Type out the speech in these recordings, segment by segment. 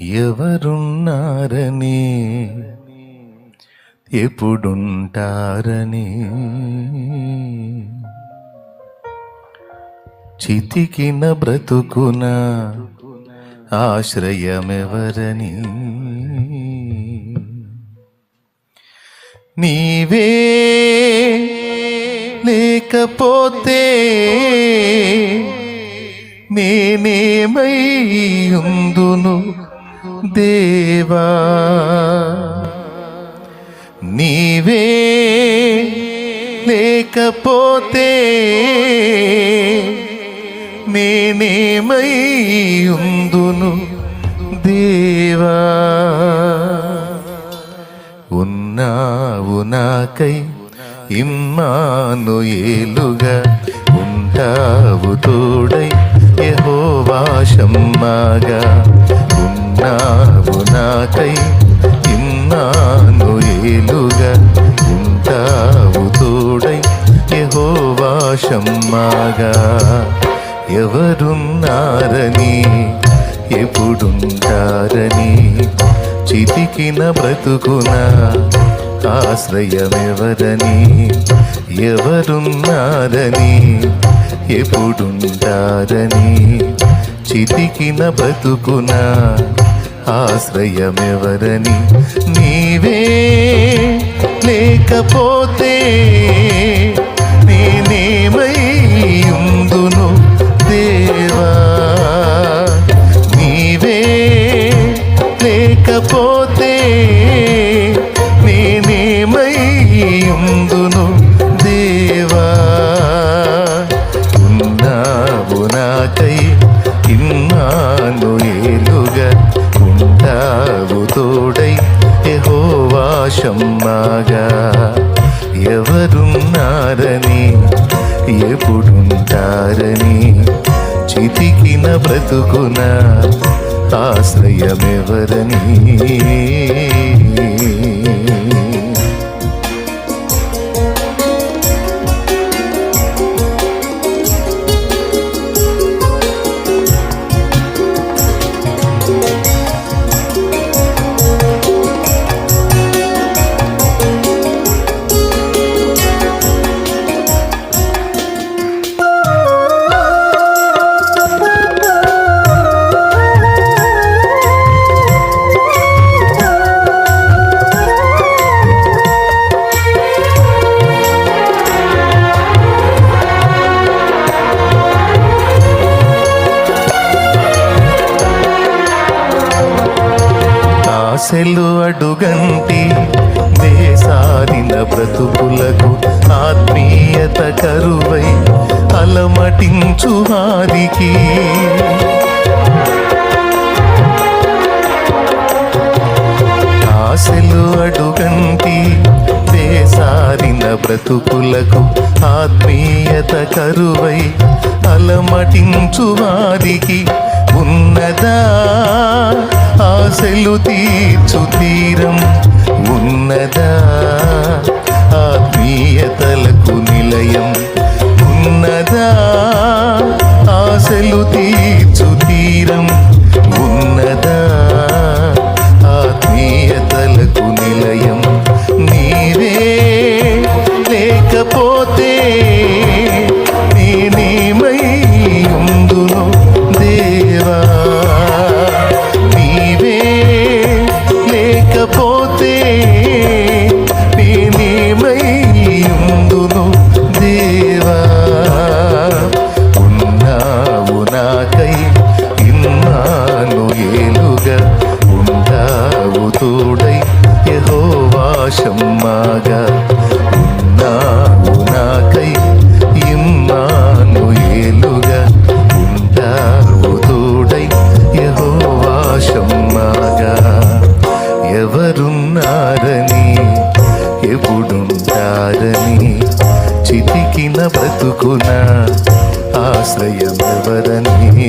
ఎవరున్నారని? ఎప్పుడుంటారని? చితికిన బ్రతుకున ఆశ్రయమెవరని? నీవే లేకపోతే నేనేమై ఉందును? దేవా నీవే లేకపోతే నేనేమై ఉందును దేవా? ఉన్నావు నాకై ఇమ్మాను ఏలుగా ఉంటావు తోడై యహోవాశమ్మాగా ఉన్నావు నాకై ఇన్నాను ఏలుగా ఉంటావు తోడై యహోవాశమ్మాగా ఎవరున్నారని ఎప్పుడుంటారని చితికిన బ్రతుకున ఆశ్రయమెవరని ఎవరున్నారని ఎప్పుడుంటారని చితికిన బ్రతుకున ఆశ్రయమెవరని నీవే లేకపోతే యహోవాశమ్మాగా ఎవరున్నారని ఎప్పుడుంటారని చితికిన బ్రతుకున ఆశ్రయమెవరని? ఆశలు అడుగంటి వేసారిన బ్రతుకులకు ఆత్మీయత కరువై అలమటించు వారికి ఆశలు అడుగంటి వేసారిన బ్రతుకులకు ఆత్మీయత కరువై అలమటించు వారికి ఉన్నదా? ఆశలు తీర్చు తీరం ఉన్నదా? ఆత్మీయతలకు ఆశ్రయమెవరని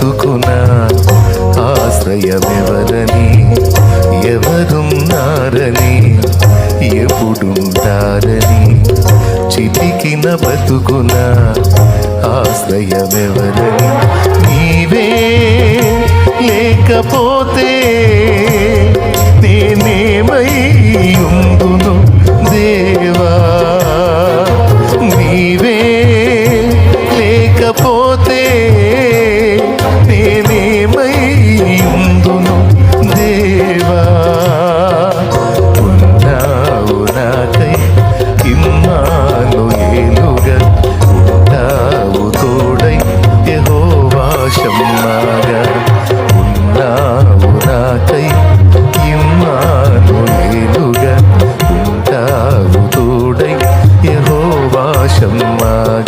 చితికిన ఆశ్రయమెవరని? ఎవరున్నారని? ఎప్పుడుంటారని? చితికిన బ్రతుకున ఆశ్రయమెవరని? నీవే లేకపోతే నేనేమై ఉందును దేవా ఏలుగా ఉంటావు తోడై యహోవాశమ్మాగా